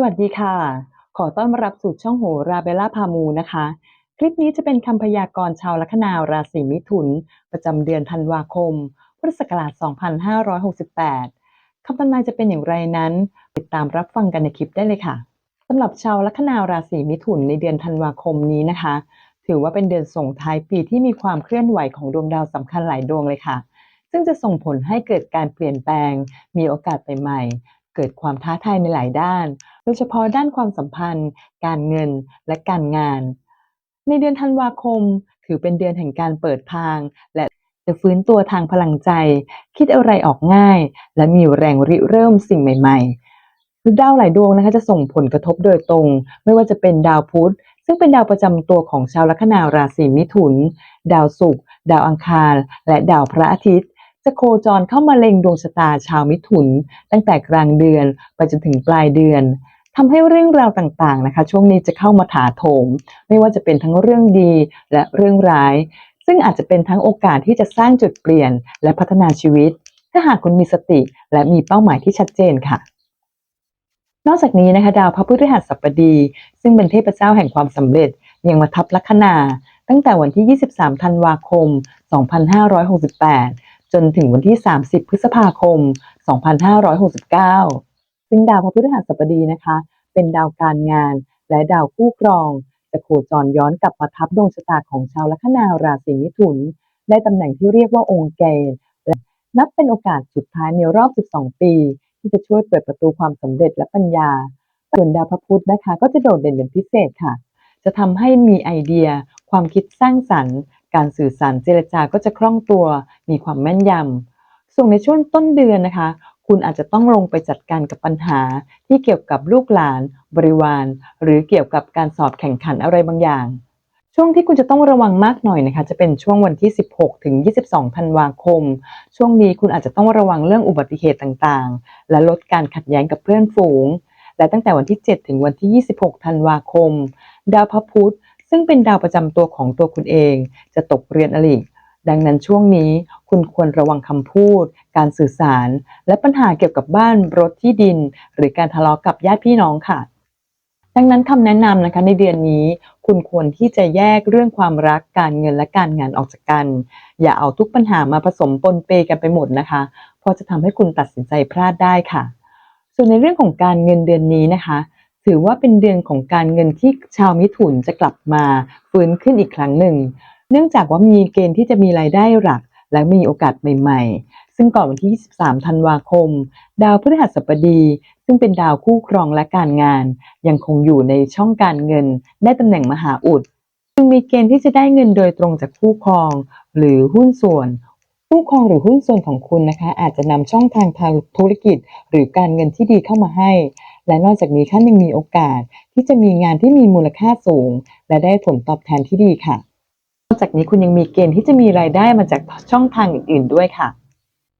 สวัสดีค่ะ ขอต้อนรับสู่ช่องโหราเบลล่าพามูนะคะ คลิปนี้จะเป็นคำพยากรณ์ชาวลัคนาราศีมิถุน ประจำเดือนธันวาคม พุทธศักราช 2568 คำทำนายจะเป็นอย่างไรนั้น ติดตามรับฟังกันในคลิปได้เลยค่ะสำหรับชาวลัคนาราศีมิถุนในเดือนธันวาคมนี้นะคะ ถือว่าเป็นเดือนส่งท้ายปีที่มีความเคลื่อนไหวของดวงดาวสำคัญหลายดวงเลยค่ะ ซึ่งจะส่งผลให้เกิดการเปลี่ยนแปลง มีโอกาสใหม่ๆเกิดความท้าทายในหลายด้าน ดยเฉพาะด้านความสัมพันธ์ การเงิน และการงาน ในเดือนธันวาคม ถือเป็นเดือนแห่งการเปิดทาง และจะฟื้นตัวทางพลังใจ คิดอะไรออกง่าย และมีแรงริเริ่มสิ่งใหม่ ๆ ดาวหลายดวงนะคะจะส่งผลกระทบโดยตรง ไม่ว่าจะเป็นดาวพุธซึ่งเป็นดาวประจำตัวของชาวลัคนาราศีมิถุน ดาวศุกร์ดาวอังคาร และดาวพระอาทิตย์ จะโคจรเข้ามาเล็งดวงชะตาชาวมิถุน ตั้งแต่กลางเดือนไปจนถึงปลายเดือน ทำให้เรื่องราวต่างๆนะคะ ช่วงนี้จะเข้ามาถาโถม ไม่ว่าจะเป็นทั้งเรื่องดีและเรื่องร้าย ซึ่งอาจจะเป็นทั้งโอกาสที่จะสร้างจุดเปลี่ยนและพัฒนาชีวิต ถ้าหากคุณมีสติและมีเป้าหมายที่ชัดเจนค่ะ นอกจากนี้นะคะดาวพระพฤหัสบดี ซึ่งเป็นเทพเจ้าแห่งความสำเร็จยังมาทับลัคนาตั้งแต่วันที่ 23 ธันวาคม 2568 จนถึงวันที่ 30 พฤษภาคม 2569 ซึ่งดาวพระพฤหัสบดีนะคะ เป็นดาวการงาน และดาวคู่ครอง จะโคจรย้อนกลับมาทับดวงชะตาของชาวลัคนาราศีมิถุน ได้ตำแหน่งที่เรียกว่าองค์เกณฑ์และนับเป็นโอกาสสุดท้ายในรอบ 12 ปี ที่จะช่วยเปิดประตูความสำเร็จและปัญญาส่วนดาวพระพุธนะคะ ก็จะโดดเด่นเป็นพิเศษค่ะ จะทำให้มีไอเดีย ความคิดสร้างสรรค์ การสื่อสารเจรจาก็จะคล่องตัว มีความแม่นยำส่วนในช่วงต้นเดือนนะคะ คุณอาจจะต้องลงไปจัดการกับปัญหาที่เกี่ยวกับลูกหลาน บริวาร หรือเกี่ยวกับการสอบแข่งขันอะไรบางอย่าง ช่วงที่คุณจะต้องระวังมากหน่อยนะคะ จะเป็นช่วงวันที่ 16 ถึง 22 ธันวาคม ช่วงนี้คุณอาจจะต้องระวังเรื่องอุบัติเหตุต่างๆ และลดการขัดแย้งกับเพื่อนฝูง และตั้งแต่วันที่ 7 ถึงวันที่ 26 ธันวาคม ดาวพระพุธซึ่งเป็นดาวประจำตัวของตัวคุณเอง จะตกเรียนอลิ ดังนั้นช่วงนี้คุณควรระวังคำพูด การสื่อสาร และปัญหาเกี่ยวกับบ้านรถที่ดิน หรือการทะเลาะกับญาติพี่น้องค่ะ ดังนั้นคำแนะนำนะคะในเดือนนี้ คุณควรที่จะแยกเรื่องความรักการเงินและการงานออกจากกัน อย่าเอาทุกปัญหามาผสมปนเปกันไปหมดนะคะเพราะจะทำให้คุณตัดสินใจพลาดได้ค่ะ ส่วนในเรื่องของการเงินเดือนนี้นะคะถือว่าเป็นเดือนของการเงินที่ชาวมิถุนจะกลับมาฟื้นขึ้นอีกครั้งหนึ่ง เนื่องจากว่ามีเกณฑ์ที่จะมีรายได้หลัก และมีโอกาสใหม่ ๆ ซึ่งก่อนวันที่ 23 ธันวาคม ดาวพฤหัสบดี ซึ่งเป็นดาวคู่ครองและการงาน ยังคงอยู่ในช่องการเงิน ได้ตำแหน่งมหาอุด จึงมีเกณฑ์ที่จะได้เงินโดยตรงจากคู่ครอง หรือหุ้นส่วนคู่ครองหรือหุ้นส่วนของคุณนะคะอาจจะนำช่องทางทางธุรกิจ หรือการเงินที่ดีเข้ามาให้ และนอกจากนี้ท่านยังมีโอกาสที่จะมีงานที่มีมูลค่าสูง และได้ผลตอบแทนที่ดีค่ะ นอกจากนี้คุณยังมีเกณฑ์ที่จะมีรายได้มาจากช่องทางอื่น ๆ ด้วยค่ะ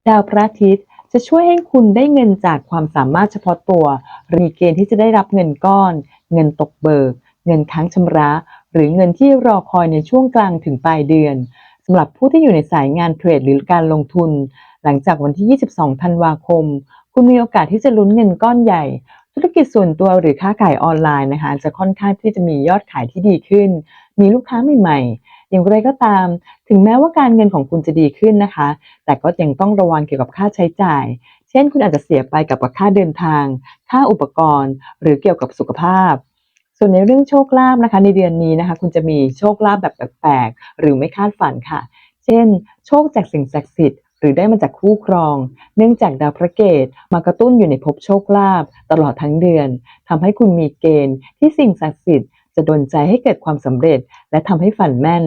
ดาวพระอาทิตย์จะช่วยให้คุณได้เงินจากความสามารถเฉพาะตัว หรือมีเกณฑ์ที่จะได้รับเงินก้อน เงินตกเบิก เงินค้างชำระ หรือเงินที่รอคอยในช่วงกลางถึงปลายเดือนสำหรับผู้ที่อยู่ในสายงานเทรดหรือการลงทุน หลังจากวันที่ 22 ธันวาคม คุณมีโอกาสที่จะลุ้นเงินก้อนใหญ่ ธุรกิจส่วนตัวหรือค้าขายออนไลน์นะคะ จะค่อนข้างที่จะมียอดขายที่ดีขึ้น มีลูกค้าใหม่ๆ อย่างไรก็ตาม ถึงแม้ว่าการเงินของคุณจะดีขึ้นนะคะ แต่ก็ยังต้องระวังเกี่ยวกับค่าใช้จ่าย เช่น คุณอาจจะเสียไปกับค่าเดินทาง ค่าอุปกรณ์ หรือเกี่ยวกับสุขภาพ ส่วนในเรื่องโชคลาภนะคะ ในเดือนนี้นะคะ คุณจะมีโชคลาภแบบแปลกๆหรือไม่คาดฝันค่ะ เช่น โชคจากสิ่งศักดิ์สิทธิ์หรือได้มาจากคู่ครอง เนื่องจากดาวพระเกตมากระตุ้นอยู่ในภพโชคลาภตลอดทั้งเดือนทำให้คุณมีเกณฑ์ที่สิ่งศักดิ์สิทธิ์ จะดลใจให้เกิดความสำเร็จ และทำให้ฝันแม่น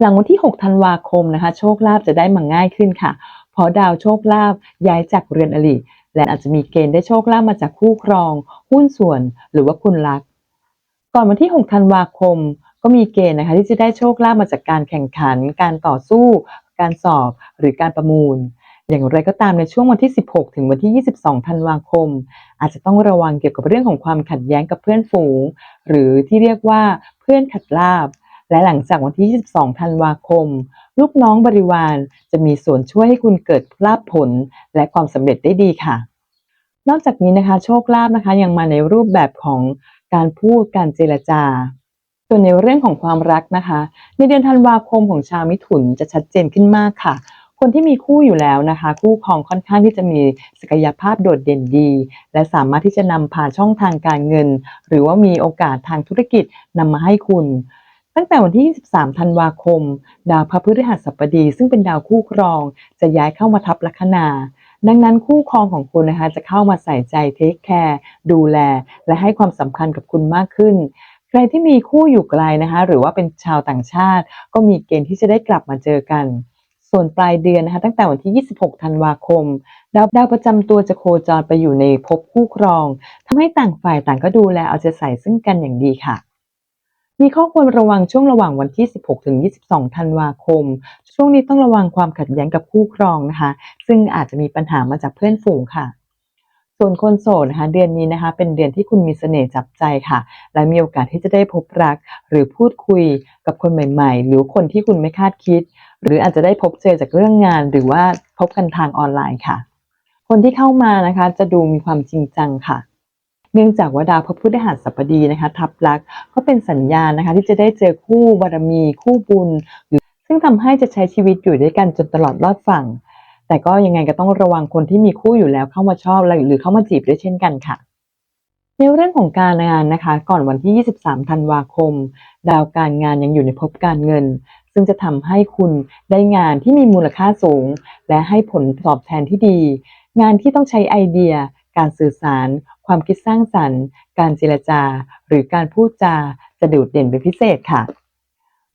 หลังวันที่ 6 ธันวาคมนะคะ โชคลาภจะได้มาง่ายขึ้นค่ะ เพราะดาวโชคลาภย้ายจากเรือนอริและอาจจะมีเกณฑ์ได้โชคลาภมาจากคู่ครอง หุ้นส่วนหรือว่าคุณรัก ก่อนวันที่ 6 ธันวาคม ก็มีเกณฑ์นะคะที่จะได้โชคลาภมาจากการแข่งขัน การต่อสู้ การสอบ หรือการประมูล อย่างไรก็ตามในช่วงวันที่ 16 ถึงวันที่ 22 ธันวาคม อาจจะต้องระวังเกี่ยวกับเรื่องของความขัดแย้งกับเพื่อนฝูง หรือที่เรียกว่าเพื่อนขัดลาบ และหลังจากวันที่ 22 ธันวาคม ลูกน้องบริวารจะมีส่วนช่วยให้คุณเกิดลาภผล และความสำเร็จได้ดีค่ะ นอกจากนี้นะคะโชคลาภนะคะยังมาในรูปแบบของการพูดการเจรจาส่วนในเรื่องของความรักนะคะ ในเดือนธันวาคมของชาวมิถุนจะชัดเจนขึ้นมากค่ะ คนที่มีคู่อยู่แล้วนะคะ คู่ครองค่อนข้างที่จะมีศักยภาพโดดเด่นดี และสามารถที่จะนำพาช่องทางการเงิน หรือว่ามีโอกาสทางธุรกิจนำมาให้คุณ ตั้งแต่วันที่ 23 ธันวาคม ดาวพระพฤหัสบดี ซึ่งเป็นดาวคู่ครอง จะย้ายเข้ามาทับลัคนาดังนั้นคู่ครองของคุณนะคะจะเข้ามาใส่ใจเทคแคร์ดูแล และให้ความสำคัญกับคุณมากขึ้น ใครที่มีคู่อยู่ไกลนะคะ หรือว่าเป็นชาวต่างชาติ ก็มีเกณฑ์ที่จะได้กลับมาเจอกัน ส่วนปลายเดือนนะคะตั้งแต่วันที่ 26 ธันวาคม ดาวดาวประจำตัวจะโคจรไปอยู่ในภพคู่ครองทำให้ต่างฝ่ายต่างก็ดูแลเอาใจใส่ซึ่งกันอย่างดีค่ะ มีข้อควรระวังช่วงระหว่างวันที่ 16 ถึง 22 ธันวาคม ช่วงนี้ต้องระวังความขัดแย้งกับคู่ครองนะคะ ซึ่งอาจจะมีปัญหามาจากเพื่อนฝูงค่ะส่วนคนโสดนะคะเดือนนี้นะคะเป็นเดือนที่คุณมีเสน่ห์จับใจค่ะ และมีโอกาสที่จะได้พบรักหรือพูดคุยกับคนใหม่ ๆ หรือคนที่คุณไม่คาดคิด หรืออาจจะได้พบเจอจากเรื่องงาน หรือว่าพบกันทางออนไลน์ค่ะ คนที่เข้ามานะคะจะดูมีความจริงจังค่ะ เนื่องจากว่าดาวพระพฤหัสบดีนะคะทับลักษ์ก็เป็นสัญญาณนะคะ ที่จะได้เจอคู่บารมี คู่บุญหรือซึ่งทำให้จะใช้ชีวิตอยู่ด้วยกันจนตลอดรอดฝั่ง แต่ก็ยังไงก็ต้องระวังคนที่มีคู่อยู่แล้วเข้ามาชอบหรือเข้ามาจีบด้วยเช่นกันค่ะในเรื่องของการงานนะคะ ก่อนวันที่ 23 ธันวาคม ดาวการงานยังอยู่ในภพการเงิน ซึ่งจะทำให้คุณได้งานที่มีมูลค่าสูง และให้ผลตอบแทนที่ดี งานที่ต้องใช้ไอเดีย การสื่อสาร ความคิดสร้างสรรค์ การเจรจา หรือการพูดจาจะโดดเด่นเป็นพิเศษค่ะ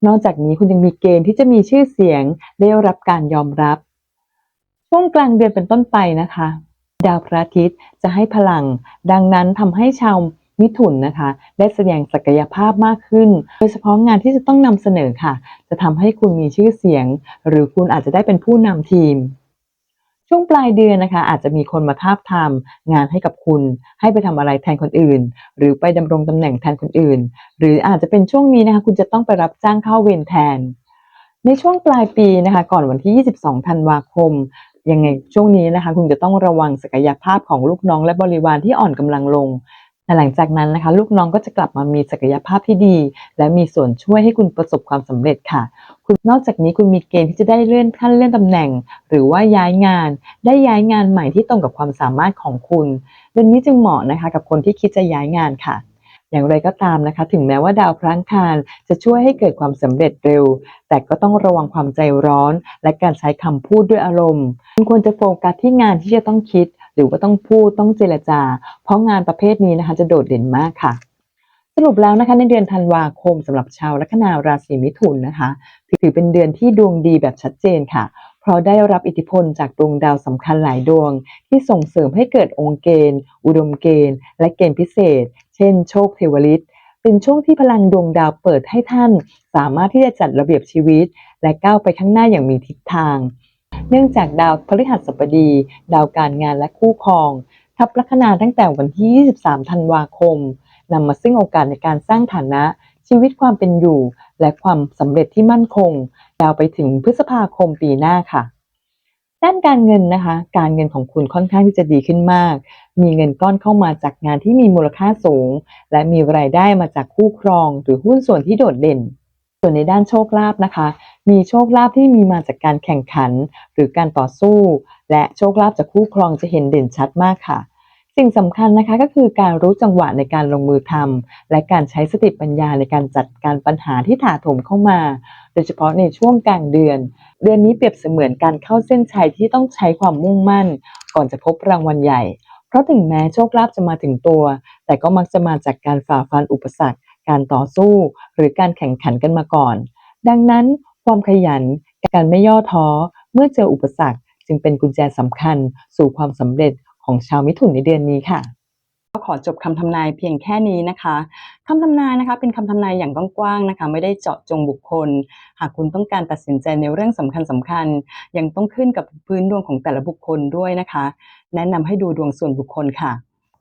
นอกจากนี้คุณยังมีเกณฑ์ที่จะมีชื่อเสียงได้รับการยอมรับ ช่วงกลางเดือนเป็นต้นไปนะคะ ดาวพระอาทิตย์จะให้พลัง ดังนั้นทำให้ชาว มิถุนนะคะ ได้แสดงศักยภาพมากขึ้น โดยเฉพาะงานที่จะต้องนำเสนอค่ะ จะทำให้คุณมีชื่อเสียง หรือคุณอาจจะได้เป็นผู้นำทีม ช่วงปลายเดือนนะคะ อาจจะมีคนมาทาบทามงานให้กับคุณ ให้ไปทำอะไรแทนคนอื่น หรือไปดำรงตำแหน่งแทนคนอื่น หรืออาจจะเป็นช่วงนี้นะคะ คุณจะต้องไปรับจ้างเข้าเวรแทน ในช่วงปลายปีนะคะ ก่อนวันที่ 22 ธันวาคมยังไงช่วงนี้นะคะ คุณจะต้องระวังศักยภาพของลูกน้องและบริวารที่อ่อนกำลังลง แต่หลังจากนั้นนะคะ ลูกน้องก็จะกลับมามีศักยภาพที่ดี และมีส่วนช่วยให้คุณประสบความสำเร็จค่ะ คุณนอกจากนี้คุณมีเกณฑ์ที่จะได้เลื่อนขั้นเลื่อนตำแหน่ง หรือว่าย้ายงาน ได้ย้ายงานใหม่ที่ตรงกับความสามารถของคุณเดือนนี้จึงเหมาะนะคะ กับคนที่คิดจะย้ายงานค่ะอย่างไรก็ตามนะคะ ถึงแม้ว่าดาวพลังคารจะช่วยให้เกิดความสำเร็จเร็ว แต่ก็ต้องระวังความใจร้อน และการใช้คำพูดด้วยอารมณ์คุณควรจะโฟกัสที่งานที่จะต้องคิด รือว่าต้องพูดต้องเจรจา เพราะงานประเภทนี้นะคะจะโดดเด่นมากค่ะ สรุปแล้วนะคะในเดือนธันวาคมสำหรับชาวลัคนาราศีมิถุนนะคะ ถือเป็นเดือนที่ดวงดีแบบชัดเจนค่ะ เพราะได้รับอิทธิพลจากดวงดาวสำคัญหลายดวง ที่ส่งเสริมให้เกิดองค์เกณฑ์ อุดมเกณฑ์ และเกณฑ์พิเศษ เช่น โชคเทวฤทธิ์เป็นช่วงที่พลังดวงดาวเปิดให้ท่าน สามารถที่จะจัดระเบียบชีวิต และก้าวไปข้างหน้าอย่างมีทิศทาง เนื่องจากดาวพฤหัสบดี ดาวการงานและคู่ครอง ทับลัคนาตั้งแต่วันที่ 23 ธันวาคมนำมาซึ่งโอกาสในการสร้างฐานะ ชีวิตความเป็นอยู่ และความสำเร็จที่มั่นคง ยาวไปถึงพฤษภาคมปีหน้าค่ะด้านการเงินนะคะ การเงินของคุณค่อนข้างที่จะดีขึ้นมาก มีเงินก้อนเข้ามาจากงานที่มีมูลค่าสูง และมีรายได้มาจากคู่ครองหรือหุ้นส่วนที่โดดเด่น ส่วนในด้านโชคลาภนะคะ มีโชคลาภที่มีมาจากการแข่งขันหรือการต่อสู้ และโชคลาภจากคู่ครองจะเห็นเด่นชัดมากค่ะ สิ่งสำคัญนะคะก็คือการรู้จังหวะในการลงมือทำและการใช้สติปัญญาในการจัดการปัญหาที่ถาโถมเข้ามา โดยเฉพาะในช่วงกลางเดือน เดือนนี้เปรียบเสมือนการเข้าเส้นชัยที่ต้องใช้ความมุ่งมั่น ก่อนจะพบรางวัลใหญ่ เพราะถึงแม้โชคลาภจะมาถึงตัว แต่ก็มักจะมาจากการฝ่าฟันอุปสรรค การต่อสู้หรือการแข่งขันกันมาก่อน ดังนั้นความขยันการไม่ย่อท้อเมื่อเจออุปสรรค จึงเป็นกุญแจสำคัญสู่ความสำเร็จของชาวมิถุนในเดือนนี้ค่ะก็ขอจบคำทำนายเพียงแค่นี้นะคะคำทำนายนะคะเป็นคำทำนายอย่างกว้างๆนะคะ ไม่ได้เจาะจงบุคคล หากคุณต้องการตัดสินใจในเรื่องสำคัญสคัญๆยังต้องขึ้นกับพื้นดวงของแต่ละบุคคลด้วยนะคะ แนะนำให้ดูดวงส่วนบุคคลค่ะ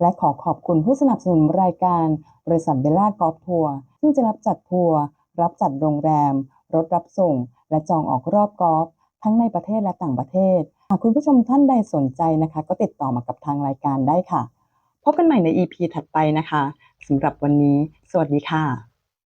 และขอขอบคุณผู้สนับสนุนรายการ บริษัทเบลล่ากอล์ฟทัวร์ซึ่งจะรับจัดทัวร์รับจัดโรงแรม รถรับส่ง และจองออกรอบกอล์ฟทั้งในประเทศและต่างประเทศ หากคุณผู้ชมท่านใดสนใจนะคะ ก็ติดต่อมากับทางรายการได้ค่ะ พบกันใหม่ใน EP ถัดไปนะคะสำหรับวันนี้ สวัสดีค่ะ